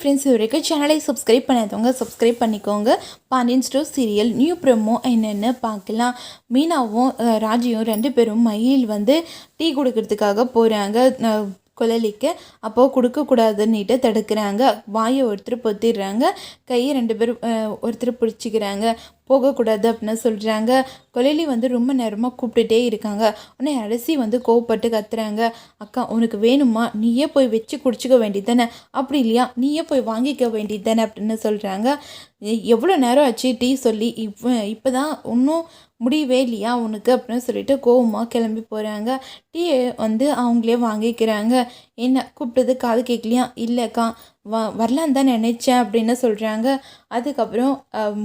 Friends இது வரைக்கும் சேனலை சப்ஸ்கிரைப் பண்ணாதவங்க சப்ஸ்கிரைப் பண்ணிக்கோங்க. Pandian store serial new promo என்னென்னு பார்க்கலாம். மீனாவும் ராஜியும் ரெண்டு பேரும் மயில் வந்து டீ கொடுக்கறதுக்காக போகிறாங்க குழலிக்கு அப்போது கொடுக்கக்கூடாதுன்னுட்டு தடுக்கிறாங்க. வாயை ஒருத்தர் பொத்திடுறாங்க கையை ரெண்டு பேரும் ஒருத்தர் பிடிச்சிக்கிறாங்க. போகக்கூடாது அப்படின்னு சொல்கிறாங்க கொலைலி வந்து ரொம்ப நேரமாக கூப்பிட்டுட்டே இருக்காங்க. உடனே அரசி வந்து கோவப்பட்டு கத்துறாங்க. அக்கா உனக்கு வேணுமா? நீயே போய் வச்சு குடிச்சிக்க வேண்டியது தானே? அப்படி இல்லையா. நீயே போய் வாங்கிக்க வேண்டியது தானே? அப்படின்னு சொல்கிறாங்க எவ்வளோ நேரம் ஆச்சு? டீ சொல்லி இப்போ இப்போ தான் இன்னும் முடியவே இல்லையா உனக்கு? அப்படின்னு சொல்லிட்டு கோவமாக கிளம்பி போகிறாங்க டீயை வந்து அவங்களே வாங்கிக்கிறாங்க. என்ன கூப்பிட்டது காது கேட்கலையா? இல்லைக்கா. வ வரலான்னு தான் நினச்சேன் அப்படின்னு சொல்கிறாங்க அதுக்கப்புறம்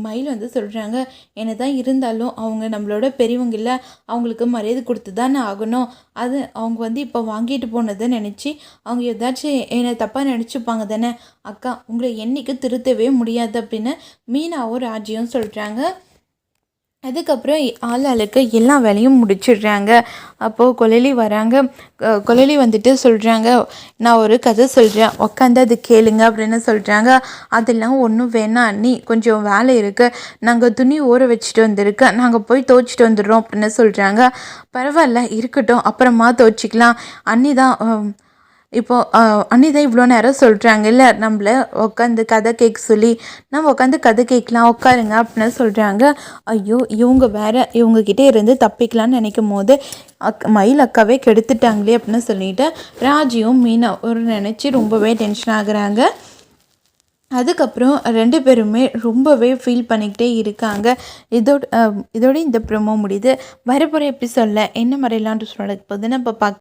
மயில் வந்து சொல்கிறாங்க என்ன தான் இருந்தாலும் அவங்க நம்மளோட பெரியவங்க இல்லை அவங்களுக்கு மரியாதை கொடுத்து தானே ஆகணும். அது அவங்க வந்து இப்போ வாங்கிட்டு போனதை நினச்சி அவங்க ஏதாச்சும் என்னை தப்பாக நினச்சிப்பாங்க தானே. அக்கா உங்களை என்றைக்கு திருத்தவே முடியாது அப்படின்னு மீனாவும் ராஜியும் சொல்கிறாங்க அதுக்கப்புறம் ஆள் ஆளுக்கு எல்லா வேலையும் முடிச்சிடுறாங்க. அப்போது கொழலி வராங்க. கொழலி வந்துட்டு சொல்கிறாங்க நான் ஒரு கதை சொல்கிறேன் உக்காந்து அது கேளுங்க அப்படின்னு சொல்கிறாங்க அதெல்லாம் ஒன்றும் வேணாம் அண்ணி கொஞ்சம் வேலை இருக்குது நாங்கள் துணி ஊற வச்சுட்டு வந்திருக்கேன் நாங்கள் போய் துவைச்சிட்டு வந்துடுறோம் அப்படின்னு சொல்கிறாங்க பரவாயில்ல இருக்கட்டும். அப்புறமா துவைச்சிக்கலாம். அண்ணி தான் இப்போது அனிதா இவ்வளோ நேரம் சொல்கிறாங்க இல்லை நம்மள உட்காந்து கதை கேட்க சொல்லி நம்ம உட்காந்து கதை கேட்கலாம் உட்காருங்க அப்படின்னு சொல்கிறாங்க ஐயோ இவங்க வேறு இவங்கக்கிட்டே இருந்து தப்பிக்கலாம்னு நினைக்கும் போது அக் மயில் அக்காவே கெடுத்துட்டாங்களே அப்படின்னு சொல்லிட்டு ராஜியும் மீனா ஒரு நினச்சி ரொம்பவே டென்ஷன் ஆகுறாங்க. அதுக்கப்புறம் ரெண்டு பேருமே ரொம்பவே ஃபீல் பண்ணிக்கிட்டே இருக்காங்க. இதோட இதோட இந்த ப்ரொமோ முடியுது. வரப்போகிற எபிசோடில் என்ன மாதிரிலாம் சொல்ல போகுதுன்னு இப்போ பார்க்க